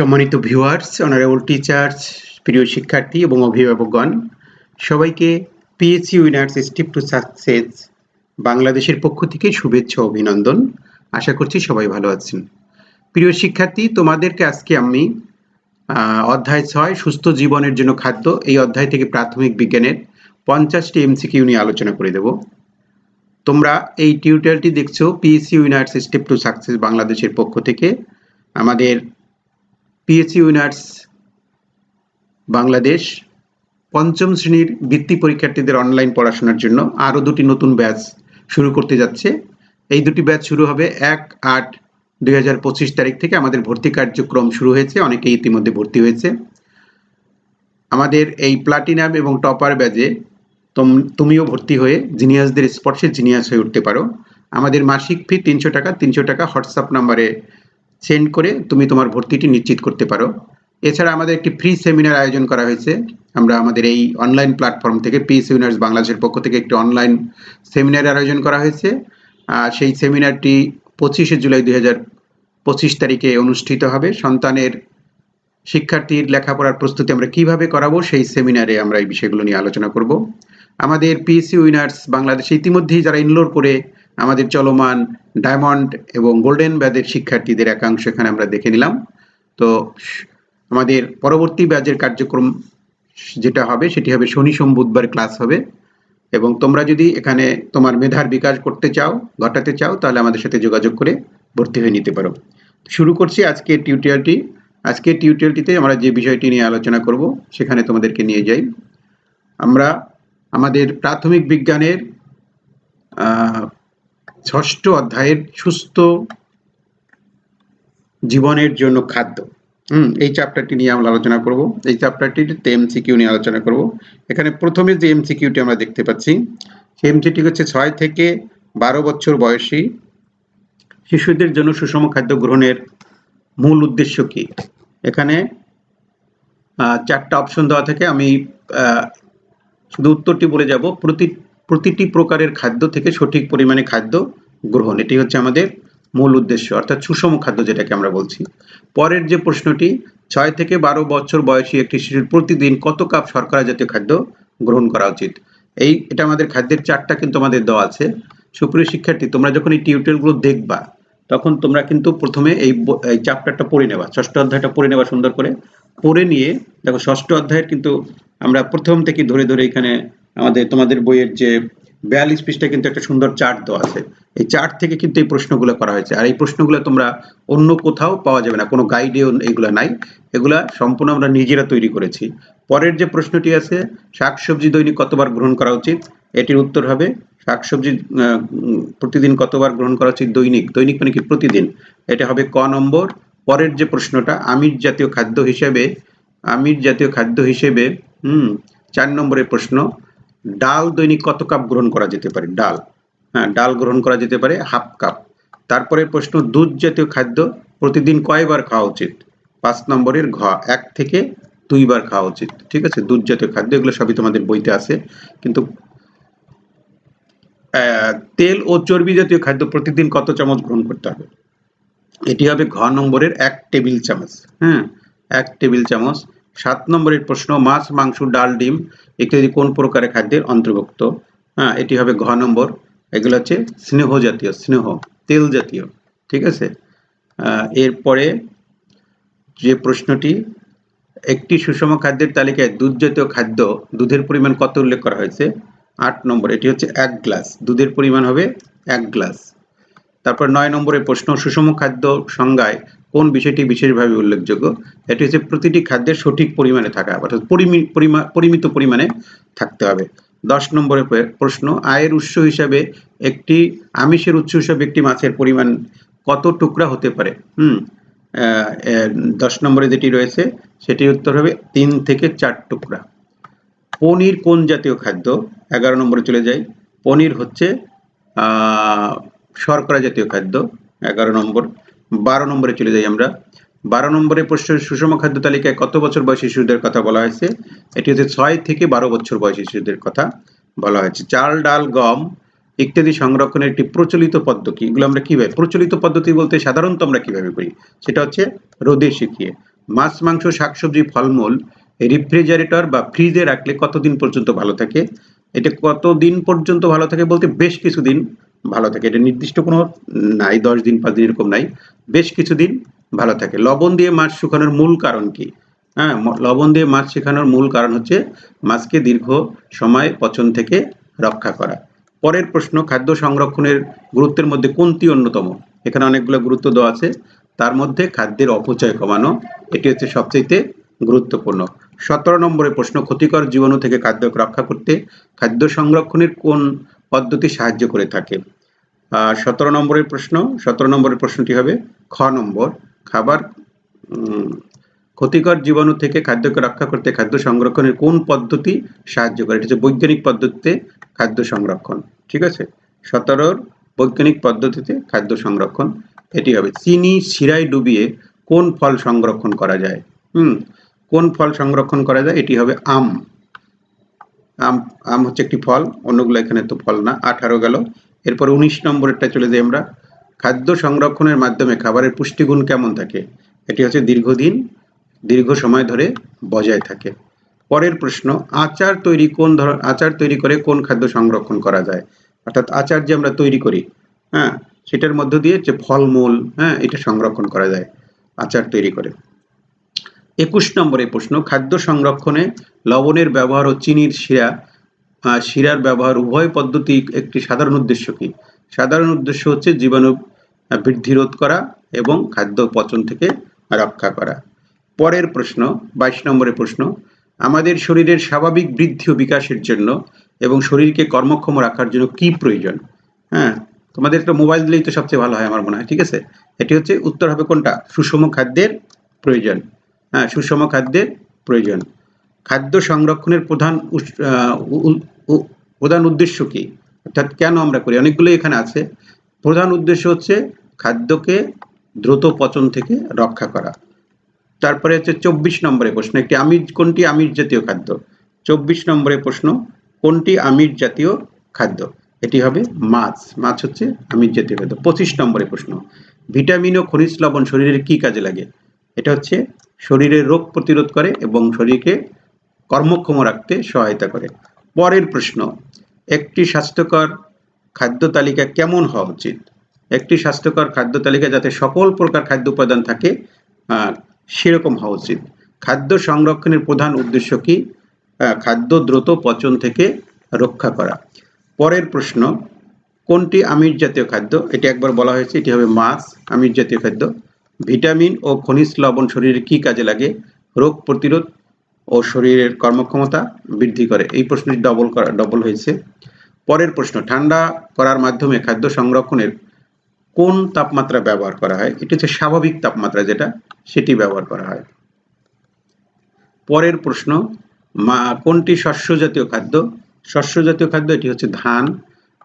সম্মানিত viewers honourable teachers প্রিয় শিক্ষার্থী এবং অভিভাবকগণ, সবাইকে PSC winners step to success বাংলাদেশের পক্ষ থেকে শুভেচ্ছা অভিনন্দন। আশা করছি সবাই ভালো আছেন। প্রিয় শিক্ষার্থী, তোমাদেরকে আজকে আমি অধ্যায় ছয়, সুস্থ জীবনের জন্য খাদ্য, এই অধ্যায় থেকে প্রাথমিক বিজ্ঞানের পঞ্চাশটি এমসিকিউ নিয়ে আলোচনা করে দেব। তোমরা এই টিউটোরিয়ালটি দেখছ PSC winners step to success বাংলাদেশের পক্ষ থেকে। আমাদের পিএসসি উইনার্স বাংলাদেশ পঞ্চম শ্রেণির বৃত্তি পরীক্ষার্থীদের অনলাইন পড়াশোনার জন্য আরও দুটি নতুন ব্যাচ শুরু করতে যাচ্ছে। এই দুটি ব্যাচ শুরু হবে এক আট দুই তারিখ থেকে আমাদের ভর্তি কার্যক্রম শুরু হয়েছে, অনেকেই ইতিমধ্যে ভর্তি হয়েছে। আমাদের এই প্লাটিনাম এবং টপার ব্যাচে তোম- তুমিও ভর্তি হয়ে জিনিয়াসদের স্পর্শে জিনিয়াস হয়ে উঠতে পারো। আমাদের মাসিক ফি তিনশো টাকা তিনশো টাকা হোয়াটসঅ্যাপ নাম্বারে সেন্ড করে তুমি তোমার ভর্তিটি নিশ্চিত করতে পারো। এছাড়া আমাদের একটি ফ্রি সেমিনার আয়োজন করা হয়েছে। আমরা আমাদের এই অনলাইন প্ল্যাটফর্ম থেকে পিস ইউনার্স বাংলাদেশের পক্ষ থেকে একটি অনলাইন সেমিনার আয়োজন করা হয়েছে। আহ, সেই সেমিনারটি পঁচিশে জুলাই দুই পঁচিশ তারিখে অনুষ্ঠিত হবে। সন্তানের শিক্ষার্থীর লেখাপড়ার প্রস্তুতি আমরা কীভাবে করাবো সেই সেমিনারে আমরা এই বিষয়গুলো নিয়ে আলোচনা করব। আমাদের পিএসসি উইনার্স বাংলাদেশে ইতিমধ্যেই যারা ইনলোড করে আমাদের চলমান ডায়মন্ড এবং গোল্ডেন ব্যাচের শিক্ষার্থীদের একাংশ এখানে আমরা দেখে নিলাম। তো আমাদের পরবর্তী ব্যাজের কার্যক্রম যেটা হবে, সেটি হবে শনি সোম বুধবার ক্লাস হবে। এবং তোমরা যদি এখানে তোমার মেধার বিকাশ করতে চাও, ঘটাতে চাও, তাহলে আমাদের সাথে যোগাযোগ করে ভর্তি হয়ে নিতে পারো। শুরু করছি আজকে টিউটোরিয়ালটি। আজকে টিউটোরিয়ালটিতে আমরা যে বিষয়টি নিয়ে আলোচনা করব, সেখানে তোমাদেরকে নিয়ে যাই। আমরা আমাদের প্রাথমিক বিজ্ঞানের ষষ্ঠ অধ্যায়ের সুস্থ জীবনের জন্য খাদ্য। হুম, এই চ্যাপ্টারটি নিয়ে আমরা আলোচনা করব। এই চ্যাপ্টারটিতে এমসিকিউ নিয়ে আলোচনা করব। এখানে প্রথমে যে এমসিকিউটি আমরা দেখতে পাচ্ছি, সেই এমসিটি হচ্ছে ছয় থেকে বারো বছর বয়সী শিশুদের জন্য সুষম খাদ্য গ্রহণের মূল উদ্দেশ্য কি? এখানে চারটা অপশন দেওয়া থাকে। আমি শুধু উত্তরটি বলে যাব। প্রতি প্রতিটি প্রকারের খাদ্য থেকে সঠিক পরিমাণে খাদ্য গ্রহণ। এটি হচ্ছে আমাদের মূল উদ্দেশ্য, অর্থাৎ সুষম খাদ্য যেটাকে আমরা বলছি। পরের যে প্রশ্নটি, ছয় থেকে বারো বছর বয়সী একটি শিশুর প্রতিদিন কত কাপ শর্করা জাতীয় খাদ্য গ্রহণ করা উচিত? এই, এটা আমাদের খাদ্যের চারটা কিন্তু আমাদের দেওয়া আছে। সুপ্রিয় শিক্ষার্থী, তোমরা যখন এই টিউটোরিয়ালগুলো দেখবা, তখন তোমরা কিন্তু প্রথমে এই এই চ্যাপ্টারটা পড়ে নেবা, ষষ্ঠ অধ্যায়টা পড়ে নেবা সুন্দর করে। পড়ে নিয়ে, দেখো ষষ্ঠ অধ্যায়ের কিন্তু আমরা প্রথম থেকে ধরে ধরে এখানে আমাদের, তোমাদের বইয়ের যে বিয়াল্লিশ পৃষ্ঠা কিন্তু একটা সুন্দর চার্ট দেওয়া আছে। এই চার্ট থেকে কিন্তু এই প্রশ্নগুলো করা হয়েছে। আর এই প্রশ্নগুলো তোমরা অন্য কোথাও পাওয়া যাবে না, কোনো গাইডেও এগুলো নাই। এগুলা সম্পূর্ণ আমরা নিজেরা তৈরি করেছি। পরের যে প্রশ্নটি আছে, শাকসবজি দৈনিক কতবার গ্রহণ করা উচিত? এটির উত্তর হবে, শাকসবজি প্রতিদিন কতবার গ্রহণ করা উচিত? দৈনিক। দৈনিক মানে কি? প্রতিদিন। এটা হবে ক নম্বর। পরের যে প্রশ্নটা, আমিষ জাতীয় খাদ্য হিসেবে, আমিষ জাতীয় খাদ্য হিসেবে, হুম, চার নম্বরের প্রশ্ন। ডাল দৈনিক কত কাপ গ্রহণ করা যেতে পারে? ডাল। হ্যাঁ ডাল গ্রহণ করা যেতে পারে হাফ কাপ। তারপরে প্রশ্ন, দুধ জাতীয় খাদ্য প্রতিদিন কয়বার খাওয়া উচিত? পাঁচ নম্বরের ঘ, এক থেকে দুইবার খাওয়া উচিত। ঠিক আছে? দুধ জাতীয় খাদ্য, এগুলো সবই তোমাদের বইতে আছে। কিন্তু তেল ও চর্বি জাতীয় খাদ্য প্রতিদিন কত চামচ গ্রহণ করতে হবে? এটি হবে ঘ নম্বরের এক টেবিল চামচ। হ্যাঁ এক টেবিল চামচ। সাত নম্বরের প্রশ্ন, মাছ, মাংস, ডাল, ডিম ইত্যাদি কোন প্রকারের খাদ্যের অন্তর্ভুক্ত? হ্যাঁ এটি হবে ঘ নম্বর। এগুলো হচ্ছে স্নেহ জাতীয়, স্নেহ, তেল জাতীয়, ঠিক আছে? এরপরে যে প্রশ্নটি, একটি সুষম খাদ্যের তালিকায় দুধ জাতীয় খাদ্য দুধের পরিমাণ কত উল্লেখ করা হয়েছে? আট নম্বর, এটি হচ্ছে এক গ্লাস। দুধের পরিমাণ হবে এক গ্লাস। তারপর নয় নম্বরের প্রশ্ন, সুষম খাদ্য সংজ্ঞায় কোন বিষয়টি বিশেষভাবে উল্লেখযোগ্য? এটি হচ্ছে প্রতিটি খাদ্যের সঠিক পরিমাণে থাকা, অর্থাৎ পরিমি- পরিমা- পরিমিত পরিমাণে থাকতে হবে। দশ নম্বরের প্রশ্ন, আয়ের উৎস হিসাবে একটি আমিষের উৎস হিসাবে একটি মাছের পরিমাণ কত টুকরা হতে পারে? হুম দশ নম্বরে যেটি রয়েছে, সেটির উত্তর হবে তিন থেকে চার টুকরা। পনির কোন জাতীয় খাদ্য? এগারো নম্বরে চলে যাই। পনির হচ্ছে শর্করা জাতীয় খাদ্য, এগারো নম্বর। বারো নম্বরে চলে যাই আমরা। বারো নম্বরে প্রশ্ন সুষম খাদ্য তালিকায় কত বছর বয়সী শিশুদের কথা বলা হয়েছে? এটি হচ্ছে ছয় থেকে বারো বছর বয়সী শিশুদের কথা বলা হয়েছে। চাল, ডাল, গম ইত্যাদি সংরক্ষণের একটি প্রচলিত পদ্ধতি। এগুলো আমরা কীভাবে প্রচলিত পদ্ধতি বলতে সাধারণত আমরা কীভাবে করি? সেটা হচ্ছে রোদে শিখিয়ে মাছ, মাংস, শাকসবজি, ফলমূল রেফ্রিজারেটর বা ফ্রিজে রাখলে কতদিন পর্যন্ত ভালো থাকে? এটা কতদিন পর্যন্ত ভালো থাকে বলতে বেশ কিছুদিন ভালো থাকে। এটা নির্দিষ্ট কোনো নাই, দশ দিন, পাঁচ দিন এরকম নাই। বেশ কিছুদিন ভালো থাকে। লবণ দিয়ে মাছ শুকানোর মূল কারণ কি? হ্যাঁ লবণ দিয়ে মাছ শেখানোর মূল কারণ হচ্ছে মাছকে দীর্ঘ সময় পচন থেকে রক্ষা করা। পরের প্রশ্ন, খাদ্য সংরক্ষণের গুরুত্বের মধ্যে কোনটি অন্যতম? এখানে অনেকগুলো গুরুত্ব দেওয়া আছে। তার মধ্যে খাদ্যের অপচয় কমানো, এটি হচ্ছে সবচেয়ে গুরুত্বপূর্ণ। সতেরো নম্বরের প্রশ্ন, ক্ষতিকর জীবাণু থেকে খাদ্য রক্ষা করতে খাদ্য সংরক্ষণের কোন পদ্ধতি সাহায্য করে থাকে। সতেরো নম্বরের প্রশ্ন, সতেরো নম্বরের প্রশ্নটি হবে, খ নম্বর, খাবার ক্ষতিকর জীবাণু থেকে খাদ্যকে রক্ষা করতে খাদ্য সংরক্ষণের কোন পদ্ধতি সাহায্য করে? এটা হচ্ছে বৈজ্ঞানিক পদ্ধতিতে খাদ্য সংরক্ষণ, ঠিক আছে? সতেরোর বৈজ্ঞানিক পদ্ধতিতে খাদ্য সংরক্ষণ, এটি হবে চিনি, শিরায় ডুবিয়ে কোন ফল সংরক্ষণ করা যায়? হুম, কোন ফল সংরক্ষণ করা যায়? এটি হবে আম। আম আম হচ্ছে একটি ফল, অন্যগুলো এখানে তো ফল না আঠারো গেল। এরপর উনিশ নম্বরেরটা চলে যাই আমরা। খাদ্য সংরক্ষণের মাধ্যমে খাবারের পুষ্টিগুণ কেমন থাকে? এটি হচ্ছে দীর্ঘদিন, দীর্ঘ সময় ধরে বজায় থাকে। পরের প্রশ্ন, আচার তৈরি কোন ধর, আচার তৈরি করে কোন খাদ্য সংরক্ষণ করা যায়? অর্থাৎ আচার যে আমরা তৈরি করি হ্যাঁ সেটার মধ্য দিয়ে যে ফলমূল হ্যাঁ এটা সংরক্ষণ করা যায়, আচার তৈরি করে। একুশ নম্বরে প্রশ্ন, খাদ্য সংরক্ষণে লবণের ব্যবহার ও চিনির শিরা শিরার ব্যবহার উভয় পদ্ধতি একটি সাধারণ উদ্দেশ্য কি? সাধারণ উদ্দেশ্য হচ্ছে জীবাণু বৃদ্ধি রোধ করা এবং খাদ্য পচন থেকে রক্ষা করা। পরের প্রশ্ন, বাইশ নম্বরের প্রশ্ন, আমাদের শরীরের স্বাভাবিক বৃদ্ধি ও বিকাশের জন্য এবং শরীরকে কর্মক্ষম রাখার জন্য কি প্রয়োজন? হ্যাঁ তোমাদের একটা মোবাইল দিলেই তো সবচেয়ে ভালো হয় আমার মনে হয়, ঠিক আছে? এটি হচ্ছে উত্তর হবে কোনটা? সুষম খাদ্যের প্রয়োজন। সুষম খাদ্যের প্রয়োজন। খাদ্য সংরক্ষণের প্রধান প্রধান উদ্দেশ্য কি? অর্থাৎ কেন আমরা করি? অনেকগুলো এখানে আছে। প্রধান উদ্দেশ্য হচ্ছে খাদ্যকে দ্রুত পচন থেকে রক্ষা করা। তারপরে হচ্ছে চব্বিশ নম্বরের প্রশ্ন, একটি আমিষ, কোনটি আমিষ জাতীয় খাদ্য? চব্বিশ নম্বরের প্রশ্ন, কোনটি আমিষ জাতীয় খাদ্য? এটি হবে মাছ। মাছ হচ্ছে আমিষ জাতীয় খাদ্য। পঁচিশ নম্বরের প্রশ্ন, ভিটামিন ও খনিজ লবণ শরীরের কি কাজে লাগে? এটা হচ্ছে শরীরের রোগ প্রতিরোধ করে এবং শরীরকে কর্মক্ষম রাখতে সহায়তা করে। পরের প্রশ্ন, একটি স্বাস্থ্যকর খাদ্য তালিকা কেমন হওয়া উচিত? একটি স্বাস্থ্যকর খাদ্য তালিকা যাতে সকল প্রকার খাদ্য উপাদান থাকে সেরকম হওয়া উচিত। খাদ্য সংরক্ষণের প্রধান উদ্দেশ্য কি? খাদ্য দ্রুত পচন থেকে রক্ষা করা। পরের প্রশ্ন, কোনটি আমিষ জাতীয় খাদ্য? এটি একবার বলা হয়েছে, এটি হবে মাছ আমিষ জাতীয় খাদ্য। ভিটামিন ও খনিজ লবণ শরীরে কি কাজে লাগে? রোগ প্রতিরোধ ও শরীরের কর্মক্ষমতা বৃদ্ধি করে। এই প্রশ্নটি ডবল করা ডবল হয়েছে। পরের প্রশ্ন, ঠান্ডা করার মাধ্যমে খাদ্য সংরক্ষণের কোন তাপমাত্রা ব্যবহার করা হয়? এটি হচ্ছে স্বাভাবিক তাপমাত্রা যেটা, সেটি ব্যবহার করা হয়। পরের প্রশ্ন, মা, কোনটি শস্য জাতীয় খাদ্য? শস্য জাতীয় খাদ্য, এটি হচ্ছে ধান।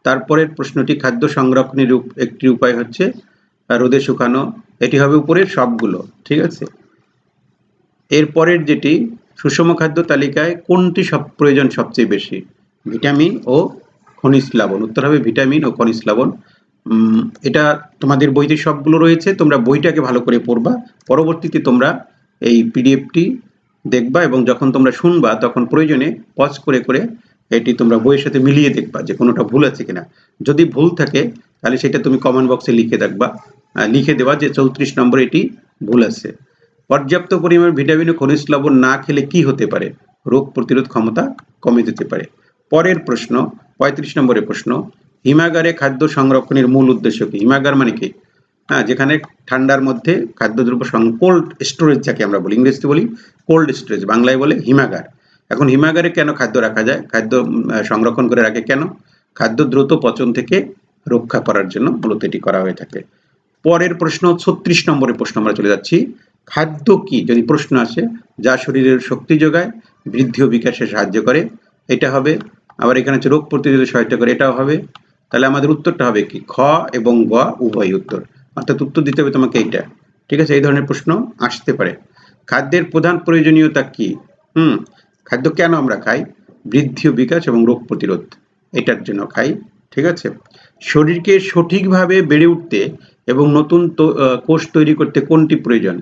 তারপরের প্রশ্নটি, খাদ্য সংরক্ষণের একটি উপায় হচ্ছে, রোদে শুকানো এটি হবে উপরের সবগুলো, ঠিক আছে? এরপরের যেটি, সুষম খাদ্য তালিকায় কোনটি সব প্রয়োজন সবচেয়ে বেশি? ভিটামিন ও খনিজ লবণ। উত্তর হবে ভিটামিন ও খনিজ লবণ। এটা তোমাদের বইতে সবগুলো রয়েছে, তোমরা বইটাকে ভালো করে পড়বা। পরবর্তীতে তোমরা এই পিডিএফটি দেখবা এবং যখন তোমরা শুনবা, তখন প্রয়োজনে পজ করে করে এটি তোমরা বইয়ের সাথে মিলিয়ে দেখবা যে কোনোটা ভুল আছে কিনা। যদি ভুল থাকে তাহলে সেটা তুমি কমেন্ট বক্সে লিখে দেখবা। লিখে দেওয়া যে চৌত্রিশ নম্বর এটি ভুল আছে। পর্যাপ্ত পরিমাণ ভিটামিন ও খনিজ লবণ না খেলে কি হতে পারে? রোগ প্রতিরোধ ক্ষমতা কমে যেতে পারে। পরের প্রশ্ন, পঁয়ত্রিশ নম্বরের প্রশ্ন, হিমাগারে খাদ্য সংরক্ষণের মূল উদ্দেশ্য কি? হিমাগার মানে কি? হ্যাঁ যেখানে ঠান্ডার মধ্যে খাদ্যদ্রব্য কোল্ড স্টোরেজ যাকে আমরা বলি, ইংরেজিতে বলি কোল্ড স্টোরেজ বাংলায় বলে হিমাগার। এখন হিমাগারে কেন খাদ্য রাখা যায়? খাদ্য সংরক্ষণ করে রাখে কেন? খাদ্য দ্রুত পচন থেকে রক্ষা করার জন্য মূলত এটি করা হয়ে থাকে। পরের প্রশ্ন, ছত্রিশ নম্বরের প্রশ্ন আমরা চলে যাচ্ছি। খাদ্য কি? যদি প্রশ্ন আসে, যা শরীরের শক্তি যোগায়, বৃদ্ধি ও বিকাশে সাহায্য করে, এটা হবে। আবার এখানে হচ্ছে রোগ প্রতিরোধে সহায়তা করে, এটাও হবে। তাহলে আমাদের উত্তরটা হবে কি? খ এবং গ উভয় উত্তর। অর্থাৎ উত্তর দিতে হবে তোমাকে এইটা। ঠিক আছে? এই ধরনের প্রশ্ন আসতে পারে। খাদ্যের প্রধান প্রয়োজনীয়তা কি? হুম, খাদ্য কেন আমরা খাই? বৃদ্ধি ও বিকাশ এবং রোগ প্রতিরোধ, এটার জন্য খাই। ঠিক আছে? শরীরকে সঠিকভাবে বেড়ে উঠতে এবং নতুন কোষ তৈরি করতে কোনটি প্রয়োজন?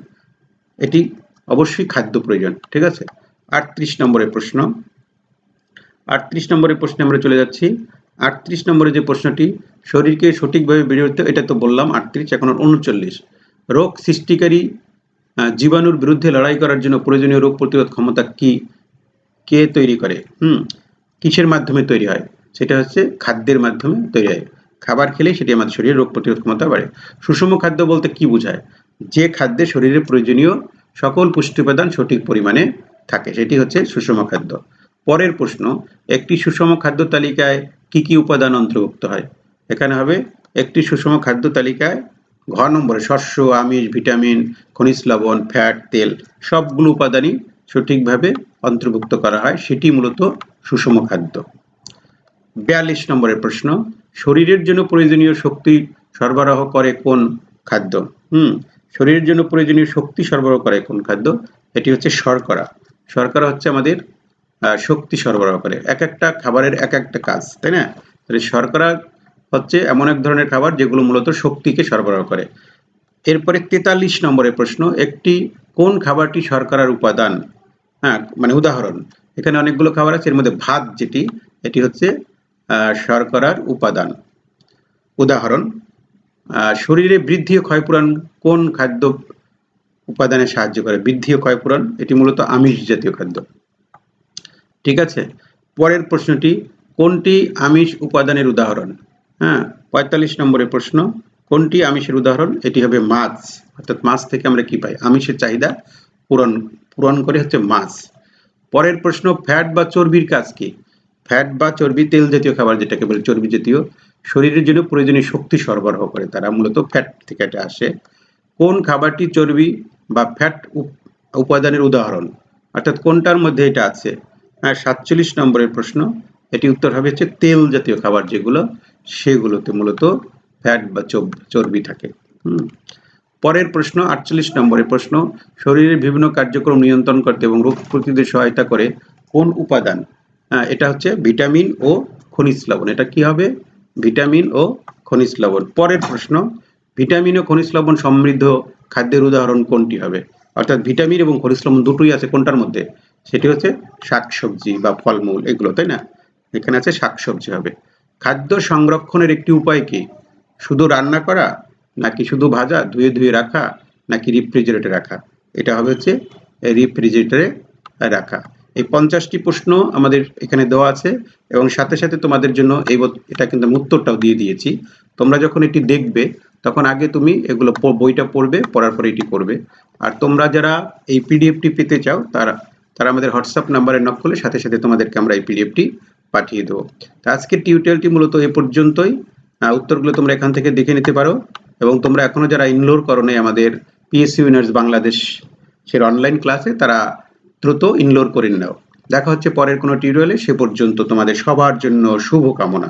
এটি অবশ্যই খাদ্য প্রয়োজন, ঠিক আছে? আটত্রিশ নম্বরের প্রশ্ন। আটত্রিশ নম্বরের প্রশ্নে আমরা চলে যাচ্ছি। আটত্রিশ নম্বরের যে প্রশ্নটি, শরীরকে সঠিকভাবে বেড়ে উঠতে, এটা তো বললাম, আটত্রিশ, এখন উনচল্লিশ। রোগ সৃষ্টিকারী জীবাণুর বিরুদ্ধে লড়াই করার জন্য প্রয়োজনীয় রোগ প্রতিরোধ ক্ষমতা কি? কে তৈরি করে? হুম, কিসের মাধ্যমে তৈরি হয়? সেটা হচ্ছে খাদ্যের মাধ্যমে তৈরি হয়। খাবার খেলে সেটি আমাদের শরীরে রোগ প্রতিরোধ ক্ষমতা বাড়ে। সুষম খাদ্য বলতে কি বোঝায়? যে খাদ্যে শরীরে প্রয়োজনীয় সকল পুষ্টি উপাদান সঠিক পরিমাণে থাকে, সেটি হচ্ছে সুষম খাদ্য। পরের প্রশ্ন, একটি সুষম খাদ্য তালিকায় কি কি উপাদান অন্তর্ভুক্ত হয়? এখানে হবে, একটি সুষম খাদ্য তালিকায় ঘ নম্বরে শস্য, আমিষ, ভিটামিন, খনিজ লবণ, ফ্যাট, তেল সবগুলো উপাদানই সঠিকভাবে অন্তর্ভুক্ত করা হয়, সেটি মূলত সুষম খাদ্য। বিয়াল্লিশ নম্বরের প্রশ্ন শরীরের জন্য প্রয়োজনীয় শক্তি সরবরাহ করে কোন খাদ্য? হুম, শরীরের জন্য প্রয়োজনীয় শক্তি সরবরাহ করে কোন খাদ্য? এটি হচ্ছে শর্করা। শর্করা হচ্ছে আমাদের শক্তি সরবরাহ করে। এক একটা খাবারের এক একটা কাজ, তাই না? তাহলে শর্করা হচ্ছে এমন এক ধরনের খাবার যেগুলো মূলত শক্তিকে সরবরাহ করে। এরপরে তেতাল্লিশ নম্বরের প্রশ্ন, একটি কোন খাবারটি শর্করার উপাদান? হ্যাঁ মানে উদাহরণ। এখানে অনেকগুলো খাবার আছে, এর মধ্যে ভাত যেটি, এটি হচ্ছে শর্করার উপাদান। উদাহরণ শরীরে বৃদ্ধি ও ক্ষয়পূরণ কোন খাদ্য উপাদানে সাহায্য করে? বৃদ্ধি ও ক্ষয়পূরণ, এটি মূলত আমিষ জাতীয় খাদ্য। ঠিক আছে? পরের প্রশ্নটি, কোনটি আমিষ উপাদানের উদাহরণ? হ্যাঁ পঁয়তাল্লিশ নম্বরের প্রশ্ন, কোনটি আমিষের উদাহরণ? এটি হবে মাছ। অর্থাৎ মাছ থেকে আমরা কি পাই? আমিষের চাহিদা পূরণ পূরণ করে হচ্ছে মাছ। পরের প্রশ্ন, ফ্যাট বা চর্বির কাজ কি? ফ্যাট বা চর্বি তেল জাতীয় খাবার যেটাকে বলে চর্বি জাতীয়, শরীরের জন্য প্রয়োজনীয় শক্তি সরবরাহ করে। তারা মূলত ফ্যাট থেকে এটা আসে। কোন খাবারটি চর্বি বা ফ্যাট উপ- উপাদানের উদাহরণ? অর্থাৎ কোনটার মধ্যে এটা আছে? হ্যাঁ সাতচল্লিশ নম্বরের প্রশ্ন। এটি উত্তর হবে হচ্ছে তেল জাতীয় খাবার যেগুলো, সেগুলোতে মূলত ফ্যাট বা চর্বি থাকে। পরের প্রশ্ন, আটচল্লিশ নম্বরের প্রশ্ন, শরীরের বিভিন্ন কার্যক্রম নিয়ন্ত্রণ করতে এবং রোগ প্রতিরোধে সহায়তা করে কোন উপাদান এটা হচ্ছে ভিটামিন ও খনিজ লবণ। এটা কি হবে? ভিটামিন ও খনিজ লবণ। পরের প্রশ্ন, ভিটামিন ও খনিজ লবণ সমৃদ্ধ খাদ্যের উদাহরণ কোনটি হবে? অর্থাৎ ভিটামিন এবং খনিজ লবণ দুটোই আছে কোনটার মধ্যে? সেটি হচ্ছে শাকসবজি বা ফলমূল, এগুলো, তাই না? এখানে আছে শাকসবজি হবে। খাদ্য সংরক্ষণের একটি উপায় কি? শুধু রান্না করা, নাকি শুধু ভাজা, ধুয়ে ধুয়ে রাখা, নাকি রিফ্রিজারেটরে রাখা? এটা হবে হচ্ছে রিফ্রিজারেটরে রাখা। এই পঞ্চাশটি প্রশ্ন আমাদের এখানে দেওয়া আছে এবং সাথে সাথে তোমাদের জন্য এই এটা কিন্তু আমি উত্তরটাও দিয়ে দিয়েছি। তোমরা যখন এটি দেখবে, তখন আগে তুমি এগুলো বইটা পড়বে, পড়ার পরে এটি করবে আর তোমরা যারা এই পিডিএফটি পেতে চাও, তারা তারা আমাদের হোয়াটসঅ্যাপ নাম্বারে নক করলে সাথে সাথে তোমাদেরকে আমরা এই পিডিএফটি পাঠিয়ে দেবো। তো আজকের টিউটোরিয়ালটি মূলত এ পর্যন্তই। উত্তরগুলো তোমরা এখান থেকে দেখে নিতে পারো এবং তোমরা এখনও যারা ইনলোর করো আমাদের পিএসসি উইনার্স বাংলাদেশ সের অনলাইন ক্লাসে তারা দ্রুত ইনলোড করে নাও। দেখা হচ্ছে পরের কোনো টিউটোরিয়ালে সে পর্যন্ত তোমাদের সবার জন্য শুভ কামনা